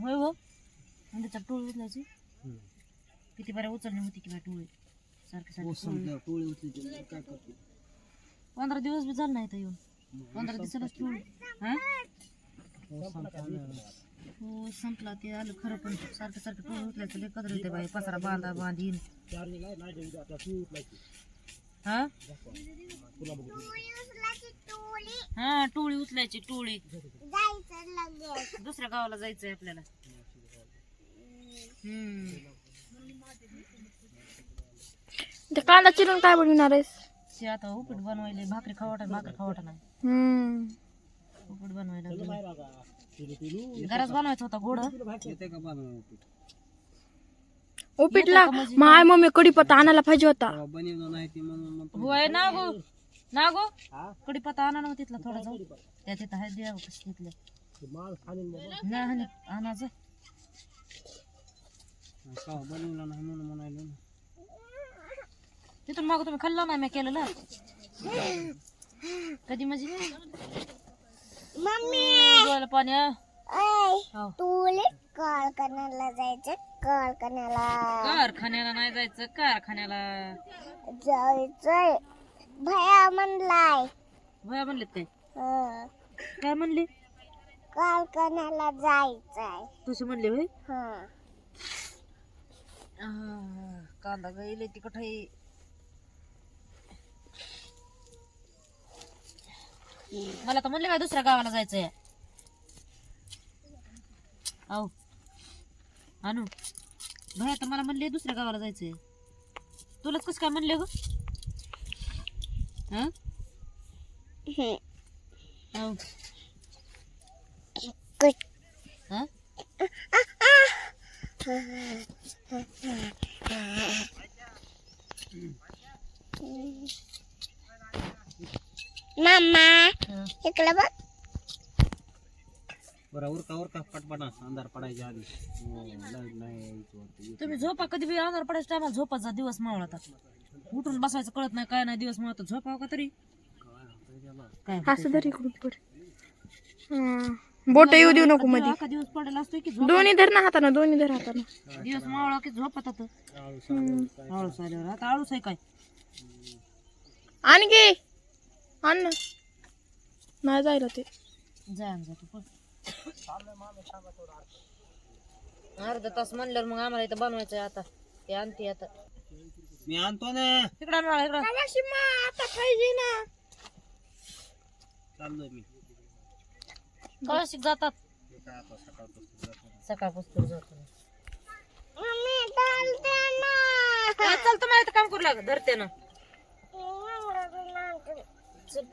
होय हो त्याच्यात टोळी उचलायची. किती बऱ्या उचलणी होती की बाय टोळी. सारखी सारखी टोळी. पंधरा दिवस बी झालं नाही इथं येऊन. पंधरा दिवसालाच टोळी हा? हो संपला ते आलं खरं पण. सारखं सारखं टोळी उचलायचं लय कदर येते बाई. पसारा बांधा बांधीन हा? हा टोळी उचलायची टोळी. दुसऱ्या गावाला जायचंय आपल्याला. ते कांदा चिरून काय बनवणार आहेस? आता उपीट बनवायला भाकरी खावाटा भाकरी खावाटा नाही. हम्म. उपीट बनवायला घराच बनवायचा होता गोड. उपीटला माय मम्मी कडीपत्ता आणायला पाहिजे होता. होय ना गो ना गो कडीपत्ता आणा ना तिथला थोडा जाऊ. त्या तिथं आहे द्या कसं तिथलं नाही हानी आणायचं तिथून मागं तुम्ही खाल्ला नाही मी केलेलं. कधी म्हणजे गोव्याला पाणी हा? हो. कारखान्याला जायचं कारखान्याला कारखान्याला नाही जायचं कारखान्याला. जायचंय. भया म्हणलाय. भया म्हणले ते काय म्हणले? कारखान्याला जायचंय. तुझे म्हणले होय? हं. आह, कांदा गैले तिकट आहे मला तर म्हणले काय दुसऱ्या गावाला जायचंय औ आणू भया तर मला म्हणले दुसऱ्या गावाला जायचंय तुलाच कसं काय म्हणले ग हं? मामा. इकडे बघ. बरं उरका उरका पटपटा. अंधार पडायच्या आधी. हो, लाइट नाही यायची वाटतं. तुम्ही झोपा कधी बी अंधार पडायच्या टायमाला झोपाचा दिवस मावळता उठून बसायचं कळत नाही काय नाही दिवस मावळत झोपावं का तरी? काय असं धर इकडून पुढे. बोट येऊ देऊ नको मध्ये अख्खा दिवस पडेल असतोय की झोप दोन्ही धर ना हातानं दोन्ही धर हातानं. दिवस मावळा की झोपत आळूस आल्यावर आता आळूस आहे काय? आणखी आण ना. नाही जायला ते. जा जा तू पण. अर्धा तास म्हणल्यावर मग आम्हाला इथं बनवायचं आहे आता. ते आणते आता. मी आणतो ना. इकडं आण बाळा, इकडं आता पाहिजे ना. चाललोय मी. कळशीक जातात. हे सकाळपासून जातो. हा, चल इथं काम करू लाग धरते ना. चल.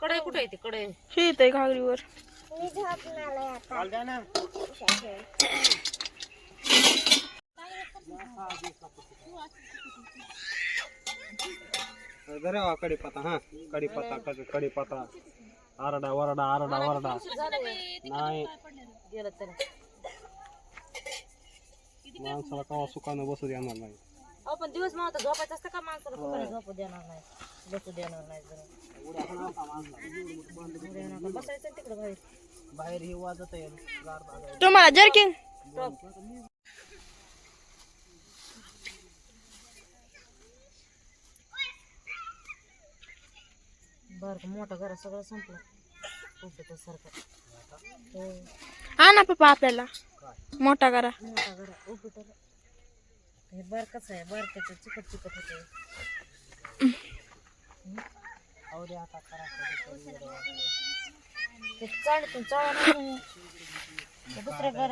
कढई कुठे आहे ती? कढई. शेत आहे घागरीवर. कडीपत्ता हा कडीपत्ता कडे- कडीपत्ता आरडा वरडा आरडा वरडा. नाही. गेलं माणसाला कवा सुखानं बसू देणार नाही. अहो पण दिवस मग झोपायचं असतं का? माणसाला फुकाने झोपू देणार नाही. बसू देणार नाही जरा. नका बसायचं तिकडे बाहेर. बाहेर ही वाजत आहे. गार. तुम्हाला जर्किंग बरं मोठं घर सगळं संपलं. उठतं सारखं. हो आणा पप्पा आपल्याला. मोठा करा. मोठा घर उठतं हे बारकच आहे बारकाचं चिकट चिकट होतं आता करा. ते दुसऱ्या घर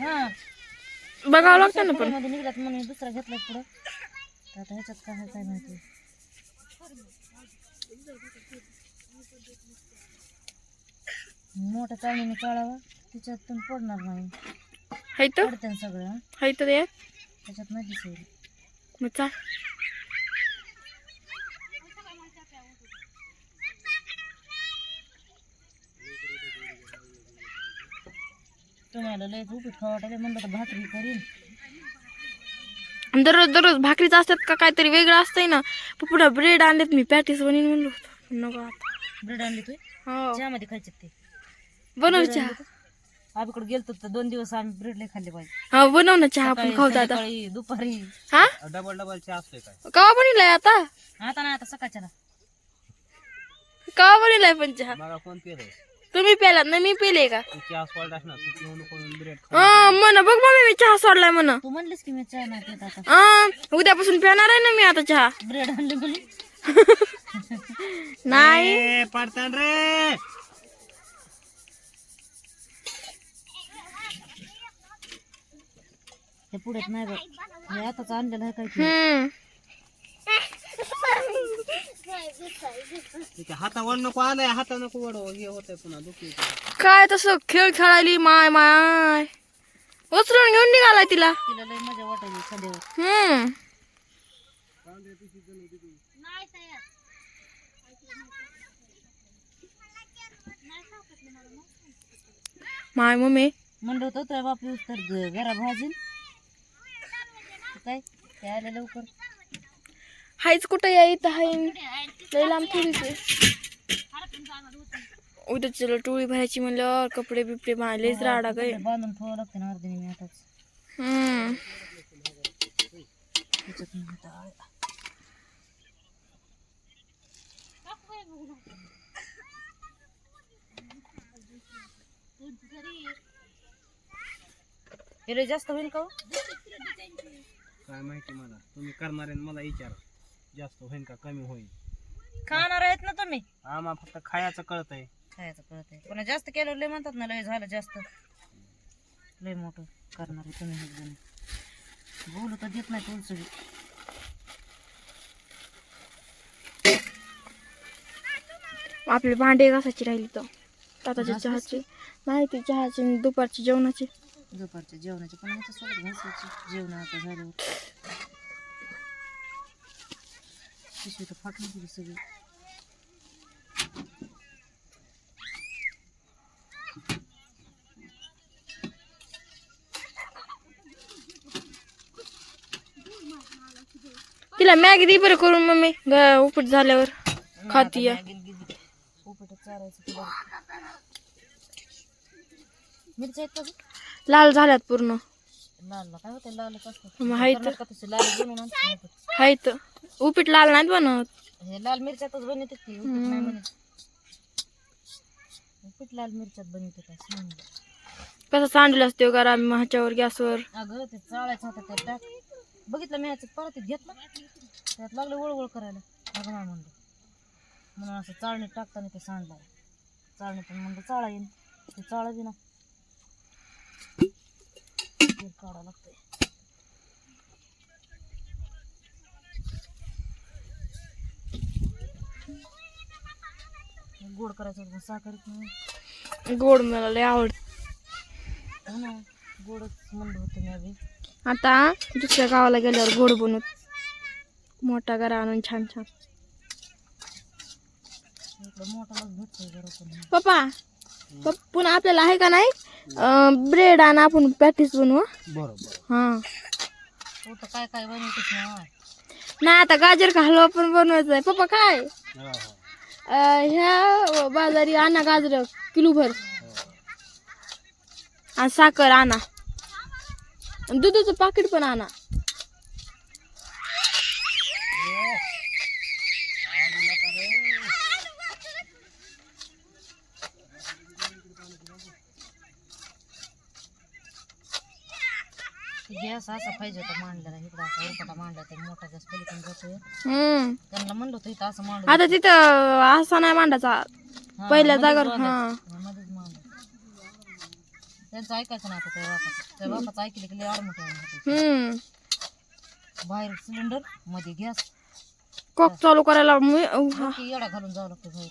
हा. बघावं लागतं ना पण. मध्ये निघलात म्हणून दुसरा घेतला पुढं. आता ह्याच्यात काय काय माहिती? मोठ्या चाळणीने चाळावा त्याच्यातून पडणार नाही. हाय तर? पडते सगळं. हं. हाय तर यार. त्याच्यात नाही दिसेल मग चाल तुम्हाला लय उपीट खावाटाले म्हणलं तर भाकरी करीन. दररोज दररोज भाकरीच असतात का काहीतरी वेगळं असतंय ना. पुढे ब्रेड आणलेत मी पॅटीस बनवून म्हणलो होतो. नको आता. ब्रेड आणली तू? हो. चहामध्ये खायचे ते. बनव चहा. आम्हीकडे गेलतो तर दोन दिवस आम्ही ब्रेड लय खाल्ले पाहिजे हा बनव ना चहा आपण खाऊ दादा संध्याकाळी, दुपारी. हा? डबल डबल चहा असतोय काय? कवा बनवलाय आता? आता नाही आता सकाळच्या कवा बनवलाय पण चहा? मला तुम्ही प्याला ना मी पिले का? चहा सोडला तू नको हा म्हण बघ मम्मी मी चहा सोडलाय म्हण. तू म्हणलीस की मी चहा नाही पित आता. उद्यापासून पिणार आहे ना मी आता चहा. ब्रेड आणले बोली नाही. पडतान रे. हे नाही बघ. हे आताच आणलेलं आहे काय की हम्म. हातावर नको आलंय हाता नको वडव हे होतंय पुन्हा दुखी काय तसं खेळ खेळायली माय माय. उचलून घेऊन निघालाय तिला. तिला लय मजा वाटायची सध्यावर हम्म. My mummy. म्हणलं होतं तुझ्या बाप घरा भाजील काय? लवकर. हायच कुठं या इथं हाय? लय लांब थोडीच आहे. उद्या चलो टोळी भरायची म्हणल्यावर कपडे बिपडे मारलेच राडा गे बांधून ठेवावं लागते ना अर्धी मी आताच. हे जास्त होईल का हो? काय माहिती मला? तुम्ही करणारे मला विचार. जास्त होईल का कमी होईल खाणार आहेत ना तुम्ही? आम्हा फक्त खायचं कळतंय. खायचं कळत आहे पुन्हा जास्त केलं लय म्हणतात ना लय झालं जास्त. लय मोठं करणार आहे तुम्ही बोलू तर देत नाही तुमचं. आपले भांडे घासायची राहिली तर. ताताच्या चहाचे नाही ते चहाचे आणि दुपारचे जेवणाचे. दुपारच्या जेवणाचे पण आमच्यासोबत घासायची. जेवण आता झाल्यावर. पिशवी तर फाटून गेली सगळी तिला मॅगी दे बरं करून मम्मी. ग- उपट झाल्यावर. खाती या? लाल झाल्यात पूर्ण. लालला काय होतं लालच असतं? तसे लाल बनवून आणतात ना? उपीट. लाल नाहीत बनवत हे लाल मिरच्यातच बनवतात ती उपीट नाही उपीट लाल मिरच्यात असं म्हणलं. कसं सांडलं असते घरा ह्याच्यावर गॅसवर? अगं ते चाळायचं होतं ते टाक. बघितलं मी ह्याच्यात परत घेतलं त्यात लागलं वळवळ करायला. अगं म्हणलं. म्हणून असं चाळणी टाकताना ते सांडलं. चाळणी पण म्हणलं चाळा येईन. ते चाळा बी ना. काढावं लागतंय. गोड करायचं होतं, साखर गोड मला लय आवड हो ना गोडच म्हणलं होतं मी आधी. आता दुसऱ्या गावाला गेल्यावर गोड बनवत मोठा घरा आणून छान छान. पण. पप्पा पप्पा पुन्हा आपल्याला आहे का नाही ब्रेड आणि आपण पॅटीस बनवू. हं? बरोबर. हा. तो तर काय काय बनवतेस ना? नाही आता गाजर का हलवा पण बनवायचा आहे पप्पा काय? हो, हो. अं, ह्या बाजारी आणा गाजर किलो भर आणि साखर आणा. आणि दुधाचं पाकिट पण आणा. गॅस असा पाहिजे होता मांडलेला इकडं असा उरपाटा मांडला ते मोठा गॅस पलीकडून जातोय. हम्म. त्यांना म्हणलं होतं इथं असं मांडू. आता तिथं असा नाही मांडायचा. हा, पहिल्या मध्येच जागावर बांधायचं. हा. हा, मध्येच मांडायचं त्यांचं ऐकायचं नाही आता त्या बापाचं. त्या बापाचं ऐकलं की लय आडमुठे हम्म. बाहेर सिलेंडरमध्ये गॅस. कॉक चालू करायला मी- हा. येडा घालून जावं लागतं बाहेर.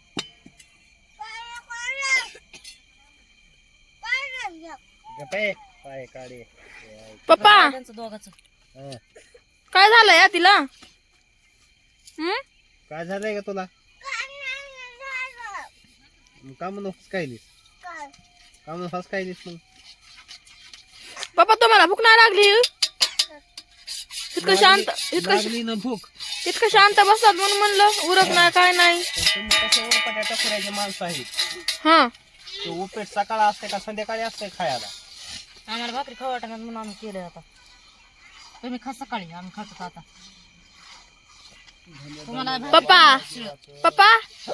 पाय काढे. पप्पा! त्यांचं दोघाचं. हं. काय झालं या तिला? हं? काय झालंय का तुला? मग का म्हणून हसकायलीस का म्हणून हसकायलीस मग? पप्पा तुम्हाला भूक नाही लागली? इतकं शांत इतकं लागली ना भूक. इतकं शांत बसतात म्हणून म्हणलं उरक नाही काय नाही. तर तुम्ही कसे उरपाट्या टकुऱ्याचे माणसं आहेत? हा. ते उपीट सकाळ असते का संध्याकाळी असते खायला? आम्हाला भाकरी खाऊ म्हणून आम्ही केलं आता. तुम्ही खा सकाळी आम्ही खातो आता. तुम्हाला पप्पा पप्पा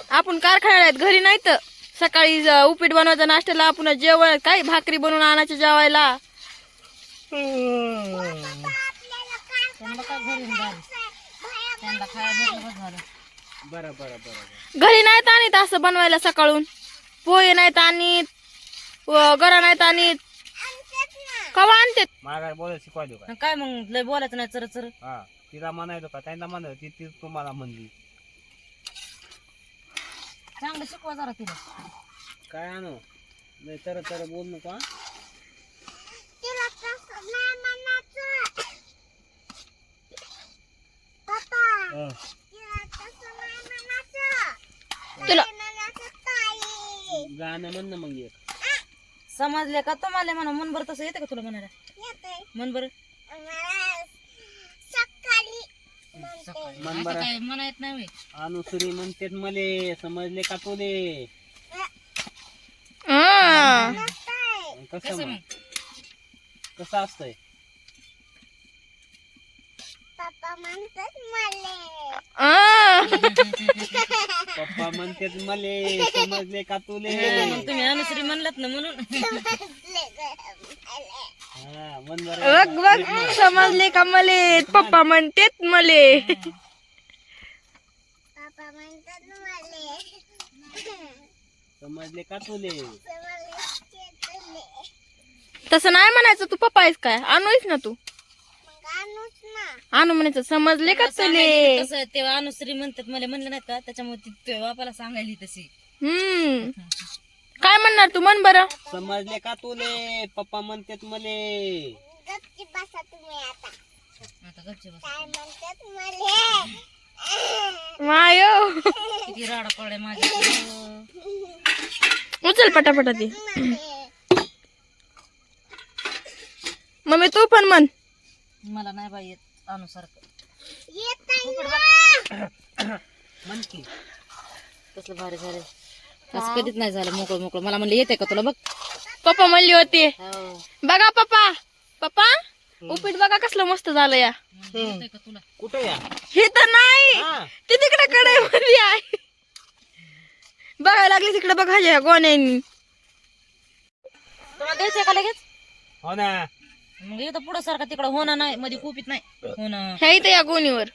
आपण कारखान्यात घरी नाही तर. सकाळी ज- उपीट बनवायचं नाश्त्याला आपण जेवण काय भाकरी बनवून आणायचं जेवायला. त्यांना काय घरी येऊन जायला. त्यांना खायला भेटलं बस झालं बरं बरं बरं घरी नाहीत आणीत असं बनवायला सकाळून. पोहे नाहीत आणीत व गरा नाहीत आणीत. कवा आणते? माघार बोलायला शिकवा देऊ का आणि काय मग? लय बोलायचं नाही चर चर. हा तिला म्हणायचं का? त्यांना म्हणायचं ती ती तुम्हाला म्हणली. चांगलं शिकवा जरा तिला. काय आणू? नाही तर तर बोल नको. तुला गाणं म्हण ना मग एक. समजले का तुम्हाला म्हणा? मन बरं तसं येतं का तुला म्हणायला? मन बरं मन आता बरं काय म्हणा येत नाही होय. अनुसरी म्हणते मले. समजले का तुले? हा. कसं कसं मग? मग? कसं असतंय? पप्पा म्हणते मले. समजले का तुले? तुम्ही अनुसरी म्हणलात ना म्हणून. हा बरं. बघ बघ समजले का मले? पप्पा म्हणतेत मले. समजले का तुले? तसं नाही म्हणायचं तू पप्पा आहेस काय? आणूस ना तू? आणू म्हणायचं समजले का तुले? तसं तेव्हा अनुसरी म्हणतात मला म्हणलं नाही का त्याच्यामुळे ती तुझ्या बापाला सांगायली तशी. हम्म. काय म्हणणार तू? म्हण बरं. समजले का तुले? पप्पा म्हणतात मले. आता गपचे बस. मायो. किती राडा पडे माझ्या उचल पटापटा ती. मम्मी तू पण म्हण. मला नाही बाई येत. अनुसारखं म्हण की. कसलं भारी झालं. असं कधीच नाही झालं मोकळं मोकळं. मला म्हणलं येते का तुला बघ. पप्पा म्हणली होती. हो. बघा पप्पा. पप्पा उपीट बघा कसलं मस्त झालं या. म्हणलं येतंय का तुला? कुठे या? हे तर नाही. ते तिकडे कडे मध्ये आहे. बघायला लागली तिकडे बघा गोण्यांनी. तुला द्यायचंय का लगेच? हो ना. मग इथं पुढं सारखा तिकडं होणार नाही मध्ये कुपीत नाही. होणं. ह्या इथे या गोणीवर.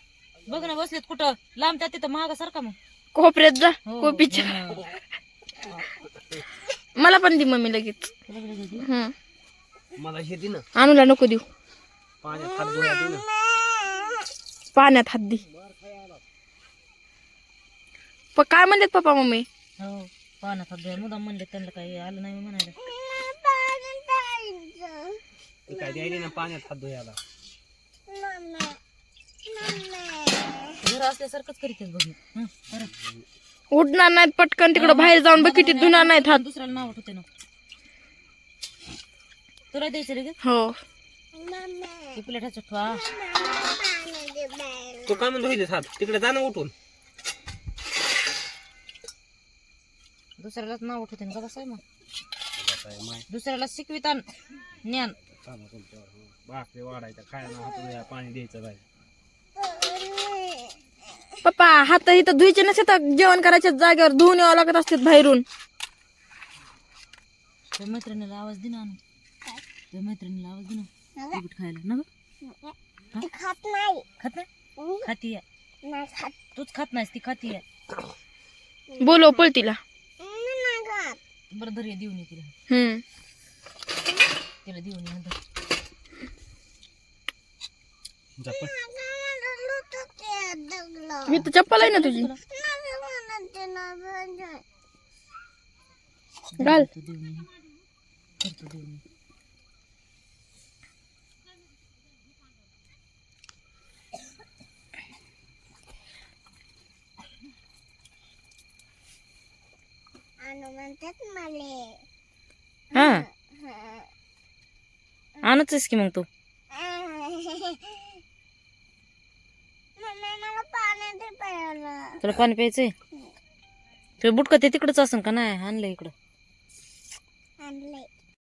बघ ना बसलेत कुठं. लांब त्या तिथं महाग सारखा मग. कोपऱ्यात जा हो, कोपीच्या. हो. मला पण दे मम्मी लगेच. तुला बी लगेच देऊ? हं. मला हे दे ना. आणूला नको देऊ. पाण्यात हात दे ना. पाण्यात हात दे. प काय म्हणतात पप्पा मम्मी? हो पाण्यात हात द्या मुदाम म्हणले त्यांना काही आलं नाही म्हणायला. ते काय द्यायला ना पाण्यात हात धुयाला घर असल्यासारखंच करीत बघ. हं, बरं. उठणार नाहीत पटकन तिकडं बाहेर जाऊन बकेटीत धुणार नाहीत हात. दुसऱ्याला नाव होते ना. तुला द्यायचं लगेच हो. ती प्लेट ह्याच्यात ठेवा. तू काय म्हणतो धुयलेस हात? तिकडे जा ना उठून. दुसऱ्यालाच नाव उठवते ना का बसाय मग. दुसऱ्याला शिकवितान ज्ञान भाकरी वाढायचं. खायला हात धुया पाणी द्यायचं पप्पा हात इथं धुईचे नसते तर जेवण करायच्या जागेवर धुवून यावं लागत असते बाहेरून. त्या मैत्रिणीला आवाज दे ना. त्या मैत्रिणीला आवाज दे ना. तिकीट खायला. ना गं? हा? खात नाही? खाती आहे. तूच खात नाहीस ती खाती आहे. बोलो पळतीला. बरं धर ये देऊन ये तिला. हम्म तिला देऊन ये नंतर जा पण. मी तर चप्पल आहे ना तुझी घाल तो देऊन हा आणतच की मग तू? तुला पाणी प्यायचंय? तुला बुटकं ते तिकडच असन का? नाही आणलं इकडं.